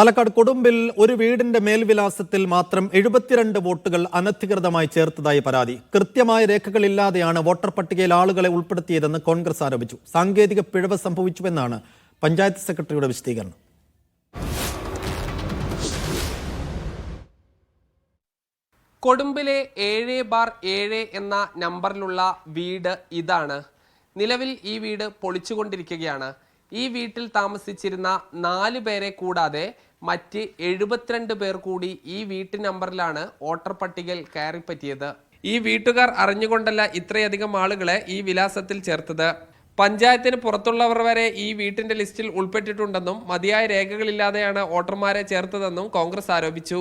പാലക്കാട് കൊടുമ്പിൽ ഒരു വീടിന്റെ മേൽവിലാസത്തിൽ മാത്രം എഴുപത്തിരണ്ട് വോട്ടുകൾ അനധികൃതമായി ചേർത്തതായി പരാതി. കൃത്യമായ രേഖകളില്ലാതെയാണ് വോട്ടർ പട്ടികയിൽ ആളുകളെ ഉൾപ്പെടുത്തിയതെന്ന് കോൺഗ്രസ് ആരോപിച്ചു. സാങ്കേതിക പിഴവ് സംഭവിച്ചുവെന്നാണ് പഞ്ചായത്ത് സെക്രട്ടറിയുടെ വിശദീകരണം. കൊടുമ്പിലെ ഏഴ് ബാർ ഏഴ് എന്ന നമ്പറിലുള്ള വീട് ഇതാണ്. നിലവിൽ ഈ വീട് പൊളിച്ചുകൊണ്ടിരിക്കുകയാണ്. ഈ വീട്ടിൽ താമസിച്ചിരുന്ന നാല് പേരെ കൂടാതെ മറ്റ് എഴുപത്തിരണ്ട് പേർ കൂടി ഈ വീട്ടു നമ്പറിലാണ് വോട്ടർ പട്ടികയിൽ കയറിപ്പറ്റിയത്. ഈ വീട്ടുകാർ അറിഞ്ഞുകൊണ്ടല്ല ഇത്രയധികം ആളുകളെ ഈ വിലാസത്തിൽ ചേർത്തത്. പഞ്ചായത്തിന് പുറത്തുള്ളവർ വരെ ഈ വീട്ടിന്റെ ലിസ്റ്റിൽ ഉൾപ്പെട്ടിട്ടുണ്ടെന്നും മതിയായ രേഖകളില്ലാതെയാണ് വോട്ടർമാരെ ചേർത്തതെന്നും കോൺഗ്രസ് ആരോപിച്ചു.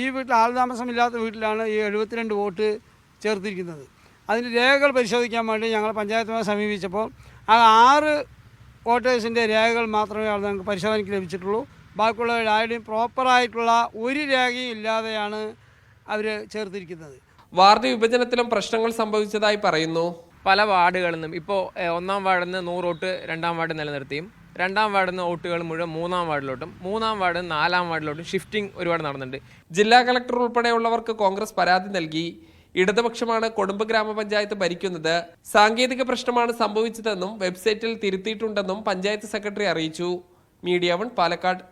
ഈ വീട്ടിൽ ആൾതാമസമില്ലാത്ത വീട്ടിലാണ് ഈ എഴുപത്തിരണ്ട് വോട്ട് ചേർത്തിരിക്കുന്നത്. അതിന്റെ രേഖകൾ പരിശോധിക്കാൻ വേണ്ടി ഞങ്ങൾ പഞ്ചായത്തുമായി സമീപിച്ചപ്പോൾ ആ ആറ് വോട്ടേഴ്സിന്റെ രേഖകൾ മാത്രമേ അവിടെ ഞങ്ങൾക്ക് പരിശോധനയ്ക്ക് ലഭിച്ചിട്ടുള്ളൂ. ബാക്കിയുള്ളവരുടെ ആരുടെയും പ്രോപ്പറായിട്ടുള്ള ഒരു രേഖയും ഇല്ലാതെയാണ് അവർ ചേർത്തിരിക്കുന്നത്. വാർഡ് വിഭജനത്തിലും പ്രശ്നങ്ങൾ സംഭവിച്ചതായി പറയുന്നു. പല വാർഡുകളിൽ നിന്നും ഇപ്പോൾ ഒന്നാം വാർഡിൽ നിന്ന് നൂറ് വോട്ട് രണ്ടാം വാർഡ് നിലനിർത്തിയും രണ്ടാം വാർഡിൽ നിന്ന് വോട്ടുകൾ മുഴുവൻ മൂന്നാം വാർഡിലോട്ടും. മൂന്നാം വാർഡിൽ നിന്ന് നാലാം വാർഡിലോട്ടും ഷിഫ്റ്റിംഗ് ഒരുപാട് നടന്നിട്ടുണ്ട്. ജില്ലാ കളക്ടർ ഉൾപ്പെടെയുള്ളവർക്ക് കോൺഗ്രസ് പരാതി നൽകി. ഇടതുപക്ഷമാണ് കൊടുമ്പ് ഗ്രാമപഞ്ചായത്ത് ഭരിക്കുന്നത്. സാങ്കേതിക പ്രശ്നമാണ് സംഭവിച്ചതെന്നും വെബ്സൈറ്റിൽ തിരുത്തിയിട്ടുണ്ടെന്നും പഞ്ചായത്ത് സെക്രട്ടറി അറിയിച്ചു. Media One Palakkad.